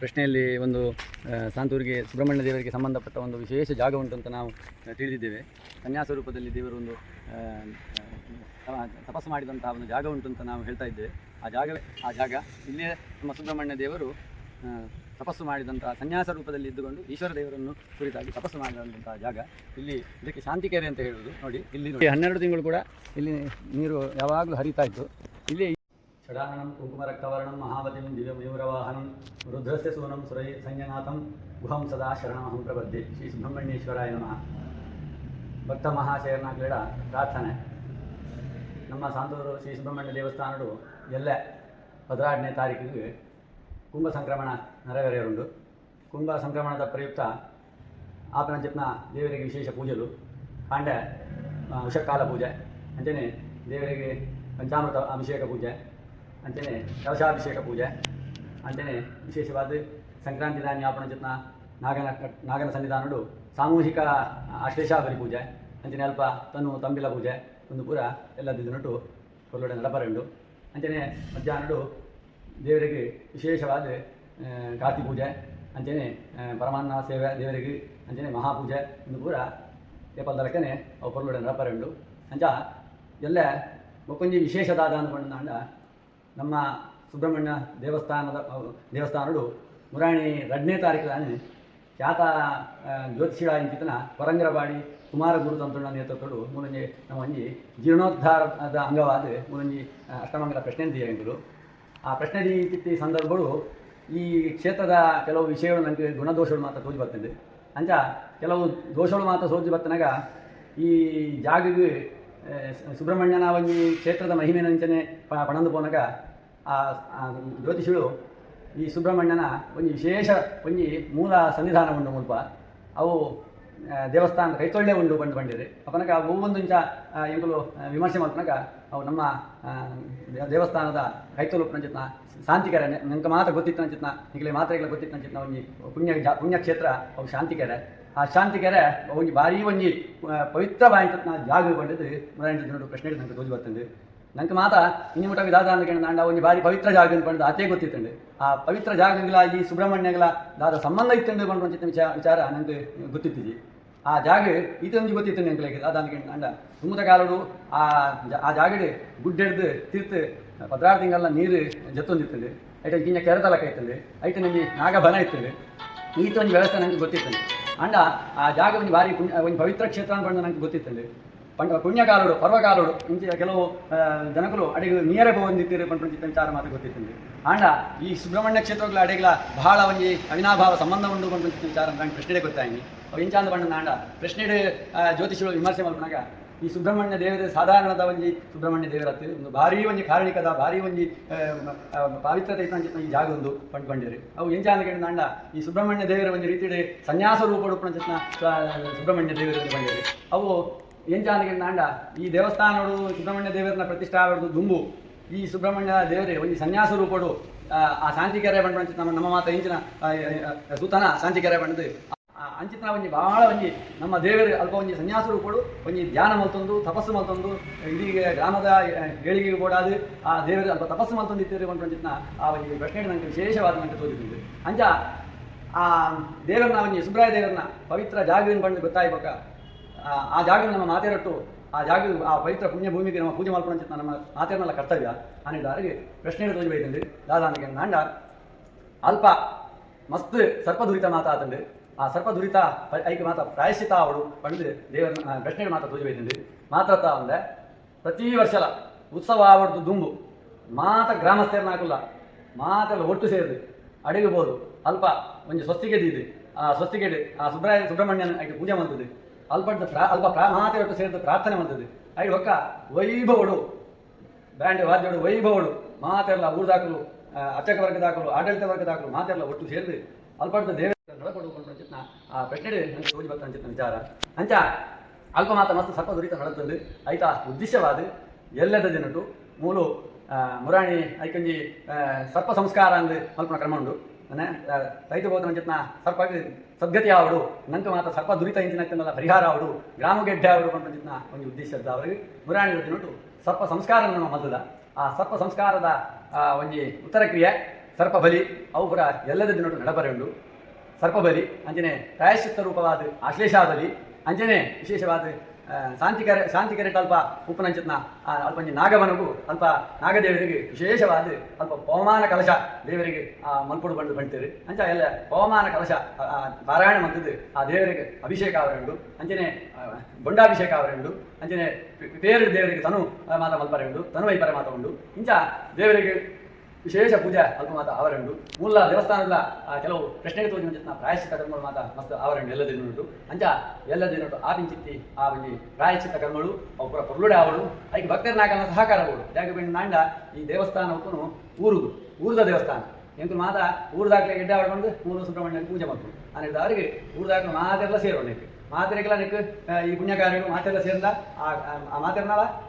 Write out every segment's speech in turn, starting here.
ಪ್ರಶ್ನೆಯಲ್ಲಿ ಒಂದು ಸಾಂತೂರಿಗೆ, ಸುಬ್ರಹ್ಮಣ್ಯ ದೇವರಿಗೆ ಸಂಬಂಧಪಟ್ಟ ಒಂದು ವಿಶೇಷ ಜಾಗ ಉಂಟು ಅಂತ ನಾವು ತಿಳಿದಿದ್ದೇವೆ. ಸನ್ಯಾಸ ರೂಪದಲ್ಲಿ ದೇವರು ಒಂದು ತಪಸ್ಸು ಮಾಡಿದಂತಹ ಒಂದು ಜಾಗ ಉಂಟು ಅಂತ ನಾವು ಹೇಳ್ತಾ ಇದ್ದೇವೆ. ಆ ಜಾಗವೇ ಆ ಜಾಗ, ಇಲ್ಲೇ ನಮ್ಮ ಸುಬ್ರಹ್ಮಣ್ಯ ದೇವರು ತಪಸ್ಸು ಮಾಡಿದಂತಹ ಸನ್ಯಾಸ ರೂಪದಲ್ಲಿ ಇದ್ದುಕೊಂಡು ಈಶ್ವರ ದೇವರನ್ನು ಕುರಿತಾಗಿ ತಪಸ್ಸು ಮಾಡಿದಂತಹ ಜಾಗ. ಇಲ್ಲಿ, ಇದಕ್ಕೆ ಶಾಂತಿಕೆರೆ ಅಂತ ಹೇಳುವುದು. ನೋಡಿ, ಇಲ್ಲಿ ಹನ್ನೆರಡು ತಿಂಗಳು ಕೂಡ ಇಲ್ಲಿ ನೀರು ಯಾವಾಗಲೂ ಹರಿತಾ ಇತ್ತು. ಇಲ್ಲಿ ಷಡಾನನಂ ಕುಂಕುಮರಕ್ತವರ್ಣಂ ಮಹಾವತಿಂ ದಿವ್ಯಮಯೂರವಾಹನಂ ರುದ್ರಸ್ಯ ಸೂನಂ ಸುರೈ ಸಂಜನಾಥಂ ಗುಹಂ ಸದಾ ಶರಣಮಹಂ ಪ್ರಬದ್ಧೆ ಶ್ರೀ ಸುಬ್ರಹ್ಮಣ್ಯೇಶ್ವರಾಯ ನಮಃ ಭಕ್ತ ಮಹಾಶಯರ್ನಾಗ್ಲೇಡ ಪ್ರಾರ್ಥನೆ ನಮ್ಮ ಸಾಂತೂರು ಶ್ರೀ ಸುಬ್ರಹ್ಮಣ್ಯ ದೇವಸ್ಥಾನಡು ಎಲ್ಲೆ ಹದಿನಾರನೇ ತಾರೀಕಿಗೆ ಕುಂಭ ಸಂಕ್ರಮಣ ನೆರವೇರೆಯರುಂಡು ಕುಂಭ ಸಂಕ್ರಮಣದ ಪ್ರಯುಕ್ತ ಆಪನ ಜಪ್ನ ದೇವರಿಗೆ ವಿಶೇಷ ಪೂಜೆಲು ಕಾಂಡೆ ಉಷಕಾಲ ಪೂಜೆ ಅಂಚನೆ ದೇವರಿಗೆ ಪಂಚಾಮೃತ ಅಭಿಷೇಕ ಪೂಜೆ ಅಂಚನೆ ಕಲಶಾಭಿಷೇಕ ಪೂಜೆ ಅಂಚನೆ ವಿಶೇಷವಾದ ಸಂಕ್ರಾಂತಿ ಆಪಣ ಜಪ್ನ ನಾಗನ ನಾಗನ ಸನ್ನಿಧಾನಡು ಸಾಮೂಹಿಕ ಅಶ್ಲೇಷಾಭರಿ ಪೂಜೆ ಅಂಚನೆ ಅಲ್ಪ ತನು ತಂಬಿಲ ಪೂಜೆ, ಒಂದು ಪೂರ ಎಲ್ಲ ದಿನಟು ಕೊಲ್ಲೊಡೆ ನಡಪರಂಡು ಅಂಚನೆ ಮಧ್ಯಾಹ್ನಡು ದೇವರಿಗೆ ವಿಶೇಷವಾದ ಕಾರ್ತಿ ಪೂಜೆ ಅಂಚನೆ ಪರಮಾನ್ನ ಸೇವೆ ದೇವರಿಗೆ ಅಂಚನೆ ಮಹಾಪೂಜೆ ಒಂದು ಪೂರ ಏಪಲ್ದಲಕ್ಕನೆ ಅವು ಕೊಲ್ಲೊಡೆ ನಡಪರಂಡು ಅಂಚ ಎಲ್ಲ ಒಕ್ಕೊಂಜಿ ವಿಶೇಷದಾದ ಅಂದ್ಕೊಂಡ ನಮ್ಮ ಸುಬ್ರಹ್ಮಣ್ಯ ದೇವಸ್ಥಾನದ ದೇವಸ್ಥಾನಡು ಮುರಾಣಿ ಎರಡನೇ ತಾರೀಕು ಖ್ಯಾತ ಜ್ಯೋತಿಷಿಗಳ ಇಂಚಿತನ ಕೊರಂಗರಬಾಡಿ ಕುಮಾರ ಗುರು ತಂತ್ರುಣ ನೇತೃತ್ವಡು ಮೂಲಂಜಿ ನಮ್ಮ ಜೀರ್ಣೋದ್ಧಾರದ ಅಂಗವಾದ ಮೂಲಂಜಿ ಅಷ್ಟಮಂಗಲ ಪ್ರಶ್ನೆ ಎಂದರು ಆ ಪ್ರಶ್ನೆ ರೀತಿ ಸಂದರ್ಭಗಳು ಈ ಕ್ಷೇತ್ರದ ಕೆಲವು ವಿಷಯಗಳು ನನಗೆ ಗುಣದೋಷಗಳು ಮಾತ್ರ ಸೋಜಿ ಬರ್ತದೆ. ಅಂಚ ಕೆಲವು ದೋಷಗಳು ಮಾತ್ರ ಸೋಜಿ ಬರ್ತನಾಗ ಈ ಜಾಗಗೆ ಸುಬ್ರಹ್ಮಣ್ಯನ ಒಂದು ಕ್ಷೇತ್ರದ ಮಹಿಮೆ ನಂಚನೆ ಪಣಂದು ಪೋನಗ ಆ ಜ್ಯೋತಿಷಿಗಳು ಈ ಸುಬ್ರಹ್ಮಣ್ಯನ ಒಂದು ವಿಶೇಷ ಒಂದು ಮೂಲ ಸನ್ನಿಧಾನ ಉಂಡು ಮುಲ್ಪ. ಅವು ದೇವಸ್ಥಾನ ಕೈತೊಳ್ಳೆ ಉಂಡು ಬಂದು ಬಂದಿದೆ. ಅಪನಕ ಅವು ಒಂದು ಇಂಚ ಆ, ಎಂಕುಲು ವಿಮರ್ಶೆ ಮಾಡ್ತನಕ ಅವು ನಮ್ಮ ದೇವಸ್ಥಾನದ ಕೈತೊಲು ನಂಚಿತ್ನ ಶಾಂತಿಕೆರೆ ನಂಗೆ ಮಾತ್ರ ಗೊತ್ತಿತ್ತು ನಂಚಿತ್ನ ಈಗಲೇ ಮಾತ್ರ ಗೊತ್ತಿತ್ತು ನಂಚಿತ್ನ ಒಂದು ಪುಣ್ಯ ಜಾ ಪುಣ್ಯಕ್ಷೇತ್ರ ಅವು ಶಾಂತಿಕೆರೆ. ಆ ಶಾಂತಿಕೆರೆ ಒಂಜಿ ಭಾರಿ ಒಂಜಿ ಪವಿತ್ರ ಪವಿತ್ರವಾಯಿತನ ಜಾಗ ಬಂದಿದ್ದು ಮುರಾಯಣ ಜನರು ಪ್ರಶ್ನೆ ನಂಗೆ ತೋಜಿ ಬರ್ತಂದು ನಂಗೆ ಮಾತ ಇನ್ನು ಮುಟ ವಿಧಾದ ಅಂದ್ಕೊಂಡು ನಾಂಡ ಒಂದು ಬಾರಿ ಪವಿತ್ರ ಜಾಗ ಬಂದು ಅತೇ ಗೊತ್ತಿತ್ತಂಡು. ಆ ಪವಿತ್ರ ಜಾಗಗಳ ಈ ಸುಬ್ರಹ್ಮಣ್ಯಗಳ ದಾದ ಸಂಬಂಧ ಇತ್ತಂಡು ಬಂದು ಒಂಚಿತ್ತ ವಿಚಾರ ವಿಚಾರ ನಂಗೆ ಗೊತ್ತಿತ್ತಿಜಿ ಆ ಜಾಗ ಈತೊಂದು ಗೊತ್ತಿತ್ತು ನಂಗೆ ಅದ ಅಂದ್ಕೊಂಡು ಅಂಡ ಸುಮ್ಮದ ಕಾಲಡು ಆ ಆ ಜಾಗಡ್ ಗುಡ್ಡೆಡ್ದು ತೀರ್ತು ಪದ್ರಾರು ತಿಂಗಳ ನೀರು ಜತ್ತೊಂದಿತ್ತಂಡು. ಐಟ ಗಿಂಜ ಕೆರೆತಲಕ ಇತ್ತಂಡು. ಐಟ ನಂಗೆ ನಾಗ ಬನ ಇತ್ತಂಡು. ಈತ ಒಂದು ವ್ಯವಸ್ಥೆ ನನಗೆ ಗೊತ್ತಿತ್ತಂಡು. ಅಂಡ ಆ ಜಾಗ ಒಂದು ಭಾರಿ ಪುಣ್ಯ, ಒಂದು ಪವಿತ್ರ ಕ್ಷೇತ್ರ ಅಂತ ನನಗೆ ಗೊತ್ತಿತ್ತಲ್ಲಿ. ಪಂಡ, ಪುಣ್ಯಕಾಲುಡು, ಪರ್ವಕಾಲುಡು ಇಂಚ ಕೆಲವು ಜನಗಳು ಅಡಿಗೆ ನೀರೇ ಬಂದಿದ್ದೀರಿ ಪಂಡ ವಿಚಾರ ಮಾತ್ರ ಗೊತ್ತಿತ್ತು ಆಂಡ ಈ ಸುಬ್ರಹ್ಮಣ್ಯ ಕ್ಷೇತ್ರಗಳ ಅಡಿಗಳ ಬಹಳ ಒಂಜಿ ಅವಿನಾಭಾವ ಸಂಬಂಧ ಉಂಡು ಪಂಡ ವಿಚಾರ ನನಗೆ ಪ್ರಶ್ನೆ ಅವು ಇಂಚಾಂದ ಪಂಡ ನಾಂಡ ಪ್ರಶ್ನೆ ಜ್ಯೋತಿಷಗಳು ವಿಮರ್ಶೆ ಮಾಡ್ಕೊಂಡಾಗ ಈ ಸುಬ್ರಹ್ಮಣ್ಯ ದೇವರ ಸಾಧಾರಣದ ಒಂಜಿ ಸುಬ್ರಹ್ಮಣ್ಯ ದೇವರ ಒಂದು ಭಾರಿ ಒಂಜಿ ಕಾರಣಿಕದ ಭಾರಿ ಒಂಜಿ ಪಾವಿತ್ರತೆ ಇತ್ತು ಈ ಜಾಗ ಒಂದು ಪಂಡ್ ಅವು ಎಂಚ ಅಂದ್ಕೊಂಡು ನಾಂಡ ಈ ಸುಬ್ರಹ್ಮಣ್ಯ ದೇವರ ಒಂದು ರೀತಿ ಸನ್ಯಾಸ ರೂಪ ಉಡುಪಣ ಸುಬ್ರಹ್ಮಣ್ಯ ದೇವರ ಬಂದಿರಿ ಅವು ಎಂಚ ಅಂದ್ಕೊಂಡು ನಾಂಡ ಈ ದೇವಸ್ಥಾನಗಳು ಸುಬ್ರಹ್ಮಣ್ಯ ದೇವರನ್ನ ಪ್ರತಿಷ್ಠಾ ದುಂಬು. ಈ ಸುಬ್ರಹ್ಮಣ್ಯ ದೇವರೇ ಒಂದು ಸನ್ಯಾಸ ರೂಪಡು ಆ, ಶಾಂತಿಕೆರೆ ಬಂಡ ನಮ್ಮ ನಮ್ಮ ಮಾತ ಇಂಚಿನ ಸೂತನ ಶಾಂತಿ ಕೆರೆ ಶಾಂತಿಕೆರೆ ಬಂಡದು ಅಂಚಿತನ ಒಂಜಿ ಭಾಳ ಒಂಜಿ ನಮ್ಮ ದೇವರು ಅಲ್ಪ ಒಂಜಿ ಸನ್ಯಾಸರು ಕೂಡ, ಒಂಜಿ ಧ್ಯಾನ ಮಲ್ತೊಂದು, ತಪಸ್ಸು ಮಲ್ತೊಂದು, ಇಡೀ ಗ್ರಾಮದ ಏಳಿಗೆಗೆ ಓಡಾದು, ಆ ದೇವರು ಅಲ್ಪ ತಪಸ್ಸು ಮಲ್ತೊಂದು ಇತ್ತೀರಿ ಅಂಚಿತ್ನ ಆ ಒಂದು ಪ್ರಶ್ನೆ ನನಗೆ ವಿಶೇಷವಾದ ನನಗೆ ತೋರಿಸಿದ್ದು ಅಂಚ ಆ ದೇವರನ್ನ ಒಂಜಿ ಸುಬ್ರಾಯ ದೇವರನ್ನ ಪವಿತ್ರ ಜಾಗದಿಂದ ಬಂದು ಗೊತ್ತಾಯ್ಬೇಕ ಆ ಜಾಗ ನಮ್ಮ ಮಾತೇರಟ್ಟು, ಆ ಜಾಗ ಆ ಪವಿತ್ರ ಪುಣ್ಯ ಭೂಮಿಗೆ ನಮ್ಮ ಪೂಜೆ ಮಾಡ್ಕೊಂಡು ನಮ್ಮ ಮಾತೇರನ್ನೆಲ್ಲ ಕರ್ತವ್ಯ. ಅನ್ನಿದ್ದಾರಿಗೆ ಪ್ರಶ್ನೆ ತೋಜಿ ಬೈತಂದು ದಾದಾನಿಗೆ ನಾಂಡ. ಅಲ್ಪ ಮಸ್ತ್ ಸರ್ಪದುರಿತ ದುರಿತ ಮಾತಾತಂಡು ಆ ಸರ್ಪ ದುರಿತ ಐಕೆ ಮಾತ ಪ್ರಾಯಶ್ಚಿತ ಅವಳು ಪಂಡು ದೇವರ ಪ್ರಶ್ನೆ ಮಾತ್ರ ತೋಜಬೇಕೆಂದು ಮಾತ್ರ ಮಾತಾಡ್ತಾ ಅಂದೆ ಪ್ರತಿ ವರ್ಷಲ ಉತ್ಸವ ಆವಡ್ದು ದುಂಬು. ಮಾತ ಗ್ರಾಮಸ್ಥರ ನಾಕುಲ್ಲ ಮಾತೆಲ್ಲ ಒಟ್ಟು ಸೇರಿದು. ಅಡಗಬಹುದು ಅಲ್ಪ ಒಂದು ಸ್ವಸ್ತಿಗೆ ಇದೆ. ಆ ಸ್ವಸ್ತಿಗೆ ಆ ಸುಬ್ರಾಯ ಸುಬ್ರಹ್ಮಣ್ಯನ ಐಕೆ ಪೂಜೆ ಮಾಡ್ತದೆ. ಅಲ್ಪಡ್ದು ಪ್ರಾ, ಅಲ್ಪ ಪ್ರಾ ಮಾತೆ ಒಟ್ಟು ಸೇರಿದು ಪ್ರಾರ್ಥನೆ ಮಾಡ್ತದೆ. ಐದು ಒಕ್ಕ ವೈಭವಡು. ಬ್ಯಾಂಡ್ ವಾದ್ಯಗಳು ಊರು ಮಾತೆಲ್ಲ ಊರ್ದಾಕಲು ಅರ್ಚಕ ವರ್ಗದಾಕಲು, ಆಡಳಿತ ವರ್ಗದಾಕಲು ಮಾತೆಲ್ಲ ಒಟ್ಟು ಸೇರಿದು. ಅಲ್ಪಡ್ದ ದೇವ ನನಗೆ ತೋಜಿ ಬರ್ತಾನೆ ಚಿತ್ನ ವಿಚಾರ. ಅಂಚ, ಅಲ್ಪ ಮಾತ ಮಸ್ತ್ ಸರ್ಪ ದುರಿತ ನಡತಂದು ಐತ ಉದ್ದೇಶವಾದ. ಎಲ್ಲದ ದಿನಟು ಮೂಲು ಮುರಾಣಿ, ಐಕೊಂಜಿ ಸರ್ಪ ಸಂಸ್ಕಾರ ಅಂದು ಮಲ್ಪನ ಕ್ರಮ ಉಂಡು ಅನೆ ರೈತ ಬೋಧನ ಚಿತ್ನ ಸರ್ಪ ಸದ್ಗತಿ ಆವಡು. ನಂಕ ಮಾತ ಸರ್ಪ ದುರಿತ ಇಂಚಿನ ಪರಿಹಾರ ಆವಡು. ಗ್ರಾಮ ಗೆಡ್ಡೆ ಆವಡು ಚಿತ್ನ ಒಂದು ಉದ್ದೇಶದ ಅವರಿಗೆ ಮುರಾಣಿ ದಿನಟು ಸರ್ಪ ಸಂಸ್ಕಾರ ನಮ್ಮ ಮೊದಲ ಆ ಸರ್ಪ ಸಂಸ್ಕಾರದ ಒಂಜಿ ಉತ್ತರ ಕ್ರಿಯೆ ಸರ್ಪಬಲಿ ಅವು ಕೂಡ ಎಲ್ಲದ ದಿನ ನಡಬರೆ ಉಂಡು ಸರ್ಪಬಲಿ ಅಂಜನೆ ಪ್ರಾಯಶ್ಚಿತ್ತ ರೂಪವಾದ ಆಶ್ಲೇಷಾಬಲಿ ಅಂಜನೆ ವಿಶೇಷವಾದ ಶಾಂತಿಕರ ಶಾಂತಿಕರ ಅಲ್ಪ ಉಪ್ಪುನಂಚಿತ್ನ ಅಲ್ಪ ನಾಗವನಗೂ ಅಲ್ಪ ನಾಗದೇವರಿಗೆ ವಿಶೇಷವಾದ, ಅಲ್ಪ ಪವಮಾನ ಕಲಶ ದೇವರಿಗೆ, ಆ, ಮಲ್ಪುಡು ಬಂದು ಬಂಡ್ತೀರಿ ಅಂಚ ಎಲ್ಲ ಪವಮಾನ ಕಲಶ ಪಾರಾಯಣ ಮಂತದ್ದು ಆ, ದೇವರಿಗೆ ಅಭಿಷೇಕ ಅವರುಂಡು ಅಂಚನೆ ಬೊಂಡಾಭಿಷೇಕ ಅವರುಂಡು ಅಂಚನೆ ಪೇರು ದೇವರಿಗೆ ತನು ಮಾತ ಮಲ್ಪರೆ ಉಂಡು ತನು ವೈಪರ ಮಾತ ಉಂಡು. ಇಂಚ ದೇವರಿಗೆ ವಿಶೇಷ ಪೂಜೆ ಅಲ್ಪ ಮಾತ ಅವರಂಡು ಮೂಲ ದೇವಸ್ಥಾನದ ಕೆಲವು ಪ್ರಶ್ನೆಗೆ ತೋಜಿ ಮುಂಚಿನ ಪ್ರಾಯಶ್ಚಿತ್ತ ಕರ್ಮಗಳು ಮಾತ ಮಸ್ತ್ ಆವರಣ ಎಲ್ಲ ದಿನ ಉಂಟು ಅಂಚ ಎಲ್ಲ ಉಂಟು ಆ ಪಿಂಚಿತ್ತಿ, ಆ ಒಂಜಿ ಪ್ರಾಯಶ್ಚಿತ್ತ ಕರ್ಮಗಳು, ಅವು ಪೂರ ಪೊರ್ಲುಡೆ ಅವಳು ಅದಕ್ಕೆ ಸಹಕಾರ ಕೊಡು ಯಾಕೆ ನಾಂಡ ಈ ದೇವಸ್ಥಾನ ಊರು ಊರುದು. ಊರದ ದೇವಸ್ಥಾನ. ಎಂಕು ಮಾತ ಊರ್ದಾಕ್ಲೆ ಗೆಡ್ಡೆ ಆಡ್ಕೊಂಡು ಮೂರು ಸುಬ್ರಹ್ಮಣ್ಯ ಪೂಜೆ ಮಾಡ್ತು ಅನ್ನಿದ ಅವರಿಗೆ ಊರು ಮಾತೆಲ್ಲ ಸೇರೋಣ ನೆಕ್ ಮಾತೆರೆಗೆಲ್ಲ ನೆಕ್ ಈ ಪುಣ್ಯಕಾರ್ಯಗಳು ಮಾತೆಲ್ಲ ಸೇರಿದ, ಆ, ಆ-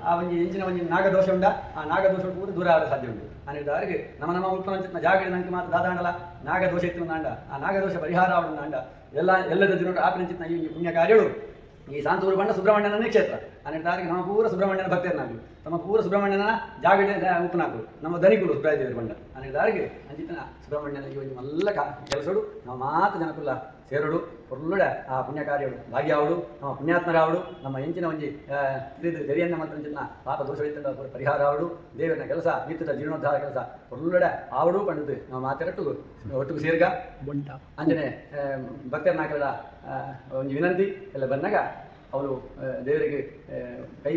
ಆ ಒಂದು ಇಂಚಿನ ಒಂಜಿ ನಾಗದೋಷ ಉಂಡ, ಆ ನಾಗದೋಷ ಕೂಡ ದೂರ ಆಗ ಸಾಧ್ಯ ಉಂಟು. ಅನ್ನಿದ ಅವರಿಗೆ ನಮ್ಮ ನಮ್ಮ ಉತ್ಪನ್ನ ಜಾಗ ನಂಗೆ ಮಾತ್ರ ದಾದಾಂಡಲ ನಾಗದೋಷ ಇತ್ತು ಆ ನಾಗದೋಷ ಪರಿಹಾರ ನಾಂಡ ಎಲ್ಲ, ಎಲ್ಲದ ಜನರು ಆಪಿನ ಈ ಪುಣ್ಯ ಕಾರ್ಯಗಳು ಈ ಸಾಂತೂರು ಬಣ್ಣ ಸುಬ್ರಹ್ಮಣ್ಯನೇ ಕ್ಷೇತ್ರ. ಹನ್ನೆರಡು ತಾರೀಕು ನಮ್ಮ ಪೂರ ಸುಬ್ರಹ್ಮಣ್ಯನ ಭಕ್ತರನ್ನಾಗಲಿ ತಮ್ಮ ಪೂರ ಸುಬ್ರಹ್ಮಣ್ಯನ ಜಾಗಡೆ ಉಪನಾಗಲು ನಮ್ಮ ಧನಿಕುಲು ಸುಬ್ರಾಯದೇವರು ಬಣ್ಣ ಹನ್ನೆರಡು ತಾರೀಕು ಸುಬ್ರಹ್ಮಣ್ಯನ ಈ ಒಂದು ಮಲ್ಲ ಕೆಲಸಗಳು ನಾವು ಮಾತು ಜನಕುಲ್ಲ ಸೇರುಡು ಒಳ್ಳೆ ಆ ಪುಣ್ಯ ಕಾರ್ಯಗಳು ಭಾಗಿಯಾವಡು ನಮ್ಮ ಪುಣ್ಯಾತ್ಮರಾವಡು ನಮ್ಮ ಎಂಚಿನ ಒಂಜಿ ತಿಳಿದು ಜರಿಯನ್ನ ತೆರಿಯನ್ನ ಮಂತ್ರ ಪಾಪ ದೋಷಗಳಿಂದ ಪರಿಹಾರ ಆವಡು ದೇವರನ್ನ ಕೆಲಸ ನಿತ್ಯದ ಜೀರ್ಣೋದ್ಧಾರ ಕೆಲಸ ಒಳ್ಳೆ ಆವಡು ಪಂಡದು ನಾವು ಮಾತೆರಟ್ಟು ಒಟ್ಟುಗು ಸೇರ್ಗ. ಬೊಂಡ ಅಂಜನೆ ಭಕ್ತರ ನಾಕಲ ಒಂದು ವಿನಂತಿ ಎಲ್ಲ ಬಂದಾಗ ಅವರು ದೇವರಿಗೆ ಕೈ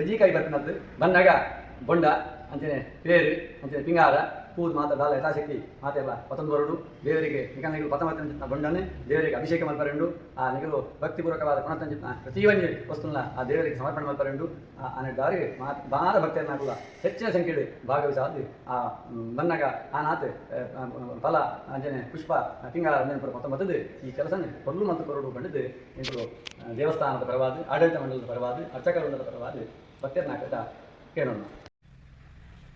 ಬಜಿ ಕೈ ಬರ್ತಿನದ್ದು. ಬಂದಾಗ ಬೊಂಡ ಅಂಜನೆ ಪೇರು ಅಂಚನೆ ಪಿಂಗಾರ ಪೂದ್ ಮಾತ ದಾಲ ಯಥಾಶಕ್ತಿ ಮಾತೆಲ್ಲ ಪತನ್ ಬರುಡು. ದೇವರಿಗೆ ನಿಕನಿಗಳು ಪತಮತ್ತಂಚಿತ್ನ ಬೊಂಡನೆ. ದೇವರಿಗೆ ಅಭಿಷೇಕ ಮಲ್ಪರೆಂಡು. ಆ ನಿಗಲು ಭಕ್ತಿಪೂರ್ವಕವಾದ ಪುನತಂಚಿತ್ನ ಪ್ರತಿಯೊಂದು ವಸ್ತುನ ಆ ದೇವರಿಗೆ ಸಮರ್ಪಣೆ ಮಲ್ಪರೆಂಡು. ಆ ದಾರಿ ಬಾರ ಭಕ್ತರನ್ನಾಗುವ ಹೆಚ್ಚಿನ ಸಂಖ್ಯೆಯಲ್ಲಿ ಭಾಗವಹಿಸಾದು ಆ ಬಂದಾಗ ಆ ನಾತೆ ಫಲ ಅಂಜನೆ ಪುಷ್ಪ ತಿಂಗಳ ನೆನಪು ಪತ್ತೊಂಬತ್ತದು ಈ ಕೆಲಸನೇ ಕೊಲ್ಲು ಮತ್ತು ಕೊರಡು ಬಂದಿದ್ದು ಇಂದು ದೇವಸ್ಥಾನದ ಪರವಾದ ಆಡಳಿತ ಮಂಡಲದ ಪರವಾದ ಅರ್ಚಕ ಮಂಡಲದ ಪರವಾದ ಭಕ್ತರ ನಾಟಕ ಕೇಳೋಣ.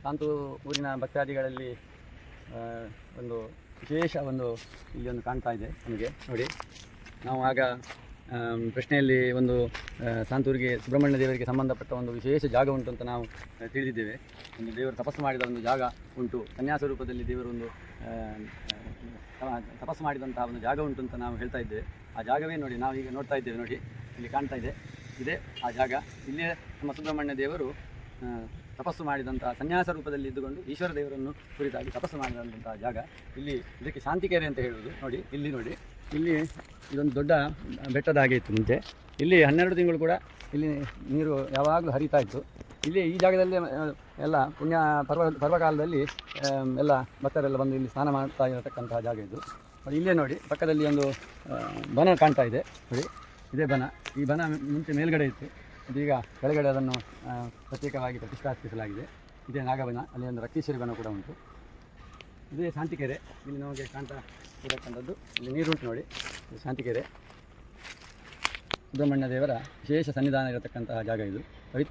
ಕಾಂತು ಊರಿನ ಭಕ್ತಾದಿಗಳಲ್ಲಿ ಒಂದು ವಿಶೇಷ ಒಂದು ಇಲ್ಲಿ ಒಂದು ಕಾಣ್ತಾ ಇದೆ ನಮಗೆ. ನೋಡಿ ನಾವು ಆಗ ಪ್ರಶ್ನೆಯಲ್ಲಿ ಒಂದು ಸಾಂತೂರಿಗೆ ಸುಬ್ರಹ್ಮಣ್ಯ ದೇವರಿಗೆ ಸಂಬಂಧಪಟ್ಟ ಒಂದು ವಿಶೇಷ ಜಾಗ ಉಂಟು ಅಂತ ನಾವು ತಿಳಿದಿದ್ದೇವೆ. ಒಂದು ದೇವರು ತಪಸ್ಸು ಮಾಡಿದ ಒಂದು ಜಾಗ ಉಂಟು. ಸನ್ಯಾಸ ರೂಪದಲ್ಲಿ ದೇವರು ಒಂದು ಆ, ಆ, ತಪಸ್ಸು ಮಾಡಿದಂತಹ ಒಂದು ಜಾಗ ಉಂಟು ಅಂತ ನಾವು ಹೇಳ್ತಾ ಇದ್ದೇವೆ. ಆ ಜಾಗವೇ ನೋಡಿ ನಾವು ಈಗ ನೋಡ್ತಾ ಇದ್ದೇವೆ. ನೋಡಿ ಇಲ್ಲಿ ಕಾಣ್ತಾ ಇದೆ. ಇದೆ ಆ ಜಾಗ. ಇಲ್ಲೇ ನಮ್ಮ ಸುಬ್ರಹ್ಮಣ್ಯ ದೇವರು ತಪಸ್ಸು ಮಾಡಿದಂಥ ಸನ್ಯಾಸ ರೂಪದಲ್ಲಿ ಇದ್ದುಕೊಂಡು ಈಶ್ವರ ದೇವರನ್ನು ಕುರಿತಾಗಿ ತಪಸ್ಸು ಮಾಡಿದಂಥ ಜಾಗ. ಇಲ್ಲಿ ಇದಕ್ಕೆ ಶಾಂತಿಕೆರೆ ಅಂತ ಹೇಳುವುದು. ನೋಡಿ, ಇಲ್ಲಿ ನೋಡಿ. ಇಲ್ಲಿ ಇದೊಂದು ದೊಡ್ಡ ಬೆಟ್ಟದ ಹಾಗೆ ಇತ್ತು ಮುಂಚೆ. ಇಲ್ಲಿ ಹನ್ನೆರಡು ತಿಂಗಳು ಕೂಡ ಇಲ್ಲಿ ನೀರು ಯಾವಾಗಲೂ ಹರಿತಾ ಇತ್ತು. ಇಲ್ಲಿ ಈ ಜಾಗದಲ್ಲಿ ಎಲ್ಲ ಪುಣ್ಯ, ಪರ್ವ, ಪರ್ವಕಾಲದಲ್ಲಿ ಎಲ್ಲ ಭಕ್ತರೆಲ್ಲ ಬಂದು ಇಲ್ಲಿ ಸ್ನಾನ ಮಾಡ್ತಾ ಇರತಕ್ಕಂತಹ ಜಾಗ ಇದು. ಇಲ್ಲೇ ನೋಡಿ, ಪಕ್ಕದಲ್ಲಿ ಒಂದು ಬನ ಕಾಣ್ತಾ ಇದೆ. ನೋಡಿ, ಇದೇ ಬನ. ಈ ಬನ ಮುಂಚೆ ಮೇಲ್ಗಡೆ ಇತ್ತು. ಇದೀಗ ಕೆಳಗಡೆ ಅದನ್ನು ಪ್ರತ್ಯೇಕವಾಗಿ ಪ್ರತಿಷ್ಠಾಪಿಸಲಾಗಿದೆ. ಇದೇ ನಾಗಬನ, ಅಲ್ಲಿ ಒಂದು ರಕ್ತೀಶ್ವರಿ ಬನ ಕೂಡ ಉಂಟು. ಇದೇ ಶಾಂತಿಕೆರೆ. ಇಲ್ಲಿ ನಮಗೆ ಕಾಣ್ತಾ ಇರತಕ್ಕಂಥದ್ದು. ಇಲ್ಲಿ ನೀರುಂಟು ನೋಡಿ. ಶಾಂತಿಕೆರೆ. ಸುಬ್ರಹ್ಮಣ್ಯ ದೇವರ ವಿಶೇಷ ಸನ್ನಿಧಾನ ಇರತಕ್ಕಂತಹ ಜಾಗ ಇದು. ಪವಿತ್ರ